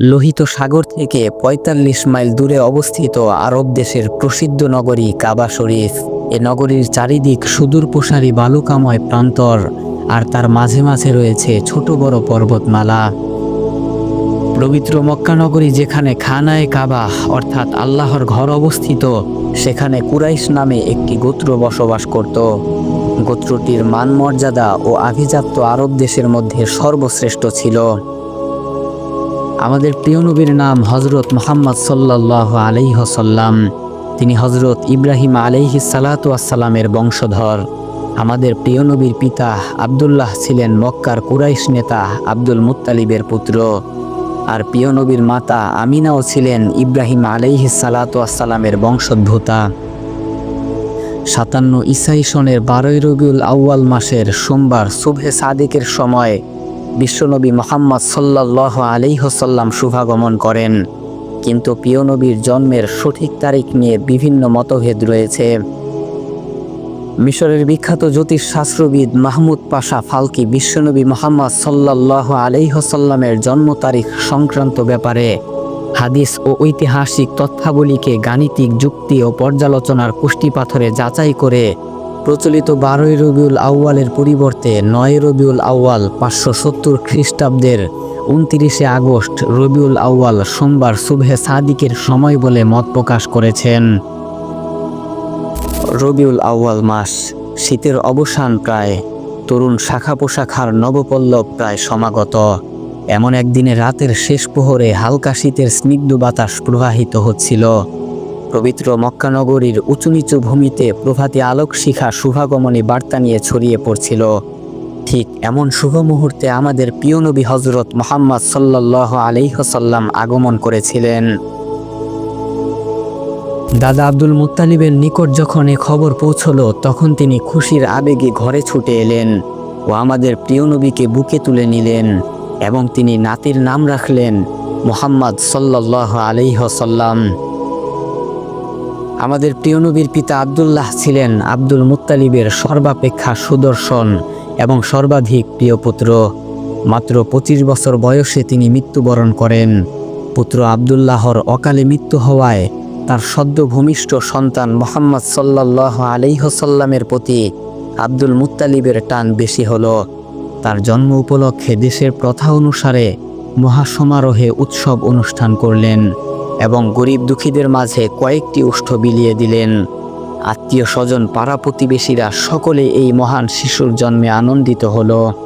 লোহিত সাগর থেকে ৪৫ মাইল দূরে অবস্থিত আরব দেশের প্রসিদ্ধ নগরী কাবা শরীফ। এ নগরীর চারিদিক সুদূর প্রসারী বালুকাময় প্রান্তর আর তার মাঝে মাঝে রয়েছে ছোট বড় পর্বতমালা। পবিত্র মক্কানগরী যেখানে খানায় কাবা, অর্থাৎ আল্লাহর ঘর অবস্থিত, সেখানে কুরাইশ নামে একটি গোত্র বসবাস করত। গোত্রটির মান মর্যাদা ও আভিজাত্য আরব দেশের মধ্যে সর্বশ্রেষ্ঠ ছিল। আমাদের প্রিয় নবীর নাম হজরত মোহাম্মদ সাল্লাহ আলাইহসাল্লাম তিনি হজরত ইব্রাহিম আলাইহি সালাতামের বংশধর। আমাদের প্রিয় নবীর পিতা আবদুল্লাহ ছিলেন মক্কার কুরাইশ নেতা আব্দুল মুত্তালিবের পুত্র। আর প্রিয় নবীর মাতা আমিনাও ছিলেন ইব্রাহিম আলাইহি সালাতামের বংশোদ্ভূতা। সাতান্ন ইসাই সনের বারোই রবিউল আউয়াল মাসের সোমবার শুভে সাদিকের সময় বিশ্বনবী মোহাম্মদ সাল্লাহ আলিহসাল্লাম শুভাগমন করেন। কিন্তু প্রিয় নবীর জন্মের সঠিক তারিখ নিয়ে বিভিন্ন মতভেদ রয়েছে। মিশরের বিখ্যাত জ্যোতিষ শাস্ত্রবিদ মাহমুদ পাশা ফালকি বিশ্বনবী মোহাম্মদ সাল্লাহ আলিহসাল্লামের জন্ম তারিখ সংক্রান্ত ব্যাপারে হাদিস ও ঐতিহাসিক তথ্যাবলীকে গাণিতিক যুক্তি ও পর্যালোচনার কুষ্টিপাথরে যাচাই করে প্রচলিত বারোই রবিউল আউয়ালের পরিবর্তে নয় রবিউল আউয়াল পাঁচশো সত্তর খ্রিস্টাব্দের উনতিরিশে আগস্ট রবিউল আউয়াল সোমবার শুভে সাদিকের সময় বলে মত প্রকাশ করেছেন। রবিউল আউয়াল মাস শীতের অবসান প্রায়, তরুণ শাখা পোশাখার নবপল্লব প্রায় সমাগত। এমন একদিনে রাতের শেষ প্রহরে হালকা শীতের স্নিগ্ধ বাতাস প্রবাহিত হচ্ছিল। পবিত্র মক্কানগরীর উঁচু নিচু ভূমিতে প্রভাতী আলোক শিখা শুভাগমনী বার্তা নিয়ে ছড়িয়ে পড়ছিল। ঠিক এমন শুভ মুহূর্তে আমাদের প্রিয় নবী হজরত মোহাম্মদ সাল্লাহ আলিহসাল্লাম আগমন করেছিলেন। দাদা আব্দুল মুত্তালিবের নিকট যখন এ খবর পৌঁছল, তখন তিনি খুশির আবেগে ঘরে ছুটে এলেন ও আমাদের প্রিয় নবীকে বুকে তুলে নিলেন এবং তিনি নাতির নাম রাখলেন মোহাম্মদ সাল্লাহ আলিহসাল্লাম আমাদের প্রিয় নবীর পিতা আবদুল্লাহ ছিলেন আব্দুল মুত্তালিবের সর্বাপেক্ষা সুদর্শন এবং সর্বাধিক প্রিয় পুত্র। মাত্র পঁচিশ বছর বয়সে তিনি মৃত্যুবরণ করেন। পুত্র আবদুল্লাহর অকালে মৃত্যু হওয়ায় তার সদ্য ভূমিষ্ঠ সন্তান মোহাম্মদ সাল্লাহ আলিহসাল্লামের প্রতি আব্দুল মুত্তালিবের টান বেশি হল। তার জন্ম উপলক্ষে দেশের প্রথা অনুসারে মহাসমারোহে উৎসব অনুষ্ঠান করলেন। এবং গরিব দুঃখীদের মাঝে কয়েকটি উষ্ঠ বিলিয়ে দিলেন। আত্মীয় স্বজন, পাড়া প্রতিবেশীরা সকলে এই মহান শিশুর জন্মে আনন্দিত হলো।